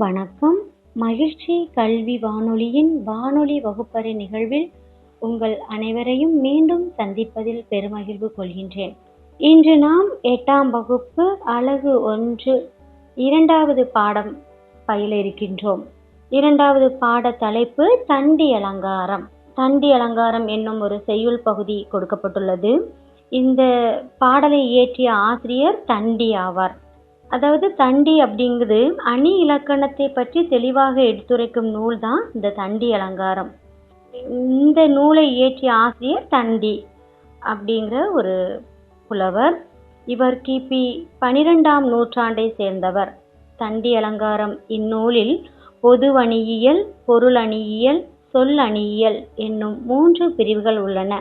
வணக்கம். மகிழ்ச்சி கல்வி வானொலியின் வானொலி வகுப்பறை நிகழ்வில் உங்கள் அனைவரையும் மீண்டும் சந்திப்பதில் பெருமகிழ்வு கொள்கின்றேன். இன்று நாம் எட்டாம் வகுப்பு அழகு ஒன்று இரண்டாவது பாடம் பயில இருக்கின்றோம். இரண்டாவது பாட தலைப்பு தண்டி அலங்காரம். தண்டி அலங்காரம் என்னும் ஒரு செய்யுள் பகுதி கொடுக்கப்பட்டுள்ளது. இந்த பாடலை இயற்றிய ஆசிரியர் தண்டி ஆவார். அதாவது தண்டி அப்படிங்கிறது அணி இலக்கணத்தை பற்றி தெளிவாக எடுத்துரைக்கும் நூல் தான் இந்த தண்டி அலங்காரம். இந்த நூலை இயற்றிய ஆசிரியர் தண்டி அப்படிங்கிற ஒரு புலவர். இவர் கிபி பனிரெண்டாம் நூற்றாண்டை சேர்ந்தவர். தண்டி அலங்காரம் இந்நூலில் பொதுவணியியல் பொருளணியியல் சொல்லணியியல் என்னும் மூன்று பிரிவுகள் உள்ளன.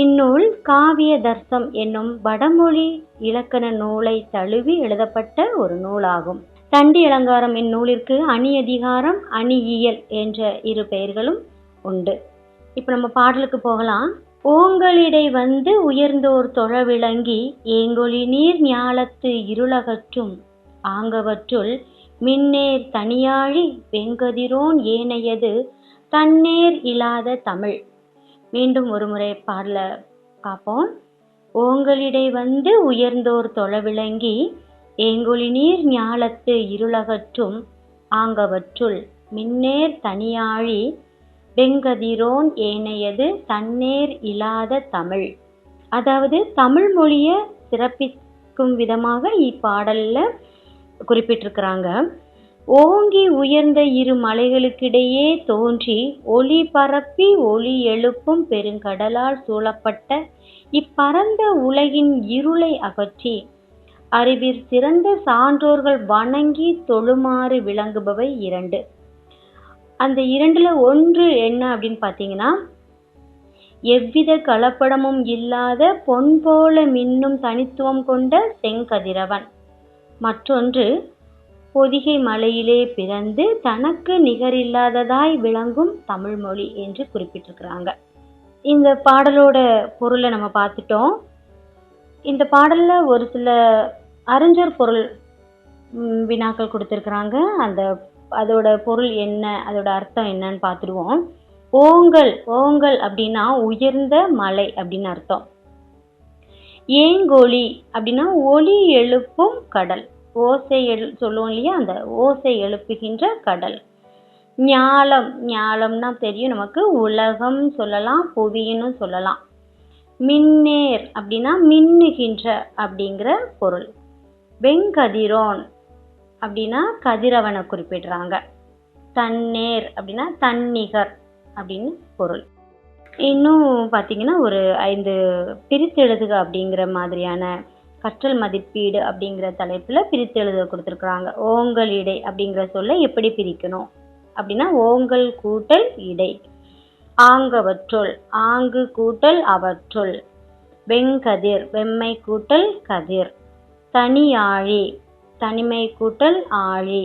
இந்நூல் காவிய தர்சம் என்னும் வடமொழி இலக்கண நூலை தழுவி எழுதப்பட்ட ஒரு நூலாகும். தண்டி அலங்காரம் இந்நூலிற்கு அணி அதிகாரம் அணியியல் என்ற இரு பெயர்களும் உண்டு. இப்போ நம்ம பாடலுக்கு போகலாம். ஓங்களிடை வந்து உயர்ந்தோர் தொழ விளங்கி ஏங்கொழி நீர் ஞாலத்து இருளகற்றும் ஆங்கவற்றுள் மின்னேர் தனியாழி வெங்கதிரோன் ஏனையது தன்னேர் இல்லாத தமிழ். மீண்டும் ஒரு முறை பாடல பார்ப்போம். ஓங்களிடை வந்து உயர்ந்தோர் தொலைவிளங்கி ஏங்கொழி நீர் ஞாலத்து இருளகற்றும் ஆங்கவற்றுள் மின்னேர் தனியாழி வெங்கதிரோன் ஏனையது தன்னேர் இல்லாத தமிழ். அதாவது தமிழ் மொழியை சிறப்பிக்கும் விதமாக இப்பாடலில் குறிப்பிட்டிருக்கிறாங்க. ஓங்கி உயர்ந்த இரு மலைகளுக்கிடையே தோன்றி ஒளி பரப்பி ஒளி எழுப்பும் பெருங்கடலால் சூழப்பட்ட இப்பரந்த உலகின் இருளை அகற்றி அறிவிற் சிறந்த சான்றோர்கள் வணங்கி தொழுமாறு விளங்குபவை இரண்டு. அந்த இரண்டுல ஒன்று என்ன அப்படின்னு பார்த்தீங்கன்னா எவ்வித கலப்படமும் இல்லாத பொன் போல மின்னும் தனித்துவம் கொண்ட செங்கதிரவன். மற்றொன்று பொதிகை மலையிலே பிறந்து தனக்கு நிகரில்லாததாய் விளங்கும் தமிழ்மொழி என்று குறிப்பிட்டிருக்கிறாங்க. இந்த பாடலோட பொருளை நம்ம பார்த்துட்டோம். இந்த பாடலில் ஒரு சில அறிஞர் பொருள் வினாக்கள் கொடுத்துருக்குறாங்க. அந்த அதோட பொருள் என்ன அதோட அர்த்தம் என்னன்னு பார்த்துடுவோம் ஓங்கல் ஓங்கல் அப்படின்னா உயர்ந்த மலை அப்படின்னு அர்த்தம். ஏங்கொழி அப்படின்னா ஒளி எழுப்பும் கடல். ஓசை எழு சொல்லுவோம் இல்லையா? அந்த ஓசை எழுப்புகின்ற கடல். ஞாலம் ஞாலம்னா தெரியும் நமக்கு. உலகம் சொல்லலாம் புவின்னு சொல்லலாம். மின்னேர் அப்படின்னா மின்னுகின்ற அப்படிங்கிற பொருள். வெங்கதிரோன் அப்படின்னா கதிரவனை குறிப்பிடுறாங்க. தன்னேர் அப்படின்னா தன்னிகர் அப்படின்னு பொருள். இன்னும் பார்த்தீங்கன்னா ஒரு ஐந்து பிரித்தெழுதுக அப்படிங்கிற மாதிரியான கற்றல் மதிப்பீடு அப்படிங்கிற தலைப்பில் பிரித்து எழுத கொடுத்துருக்குறாங்க. ஓங்கல் இடை அப்படிங்கிற சொல்லை எப்படி பிரிக்கணும்? அப்படின்னா ஓங்கல் கூட்டல் இடை. ஆங்கவற்றுள் ஆங்கு கூட்டல் அவற்றுள் வெங்கதிர் வெம்மை கூட்டல் கதிர். தனியாழி தனிமை கூட்டல் ஆழி.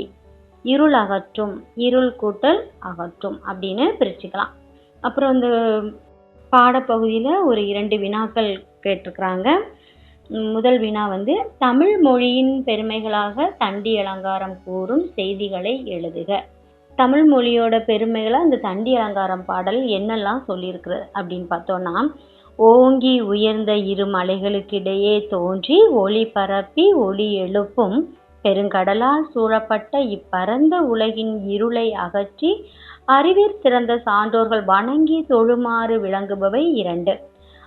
இருள் அகற்றும் இருள் கூட்டல் அகற்றும் அப்படின்னு பிரிச்சுக்கலாம். அப்புறம் இந்த பாடப்பகுதியில் ஒரு இரண்டு வினாக்கள் கேட்டிருக்கிறாங்க. முதல் வினா வந்து தமிழ் மொழியின் பெருமைகளாக தண்டி அலங்காரம் கூறும் செய்திகளை எழுதுக. தமிழ் மொழியோட பெருமைகளை அந்த தண்டி அலங்காரம் பாடல் என்னெல்லாம் சொல்லியிருக்கு அப்படின்னு பார்த்தோம்னா ஓங்கி உயர்ந்த இரு மலைகளுக்கிடையே தோன்றி ஒளி பரப்பி ஒளி எழுப்பும் பெருங்கடலால் சூழப்பட்ட இப்பரந்த உலகின் இருளை அகற்றி அறிவிற் சிறந்த சான்றோர்கள் வணங்கி தொழுமாறு விளங்குபவை இரண்டு.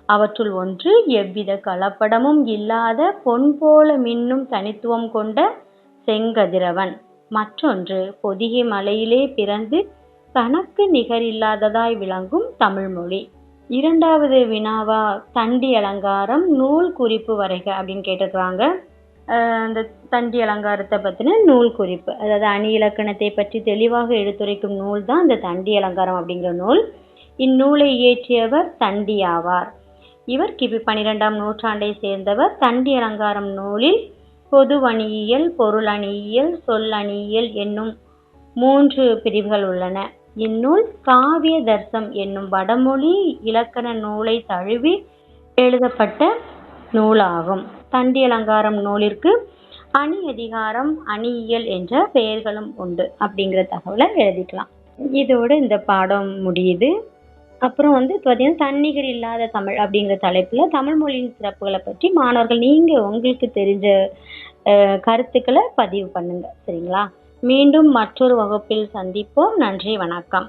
அவற்றுள் ஒன்று எவ்வித கலப்படமும் இல்லாத பொன் போல மின்னும் தனித்துவம் கொண்ட செங்கதிரவன். மற்றொன்று பொதிகை மலையிலே பிறந்து தனக்கு நிகரில்லாததாய் விளங்கும் தமிழ்மொழி இரண்டாவது வினாவா தண்டி அலங்காரம் நூல் குறிப்பு வரைக அப்படின்னு கேட்டிருக்கிறாங்க. அந்த தண்டி அலங்காரத்தை பற்றின நூல் குறிப்பு. அதாவது அணி இலக்கணத்தை பற்றி தெளிவாக எடுத்துரைக்கும் நூல் தான் இந்த தண்டி அலங்காரம் அப்படிங்கிற நூல். இந்நூலை இயற்றியவர் தண்டி ஆவார் இவர் கிபி பனிரெண்டாம் நூற்றாண்டை சேர்ந்தவர். தண்டி அலங்காரம் நூலில் பொதுவணியியல் பொருளணியியல் சொல்லணியியல் என்னும் மூன்று பிரிவுகள் உள்ளன. இந்நூல் காவிய தர்சம் என்னும் வடமொழி இலக்கண நூலை தழுவி எழுதப்பட்ட நூலாகும். தண்டி அலங்காரம் நூலிற்கு அணி அதிகாரம் அணியியல் என்ற பெயர்களும் உண்டு. அப்படிங்கிற தகவலை எழுதிக்கலாம். இதோட இந்த பாடம் முடியுது. அப்புறம் வந்து பார்த்தீங்கன்னா தன்னிகர் இல்லாத தமிழ் அப்படிங்கிற தலைப்பில் தமிழ் மொழியின் சிறப்புகளை பற்றி மாணவர்கள் நீங்கள் உங்களுக்கு தெரிஞ்ச கருத்துக்களை பதிவு பண்ணுங்க. சரிங்களா? மீண்டும் மற்றொரு வகுப்பில் சந்திப்போம். நன்றி வணக்கம்.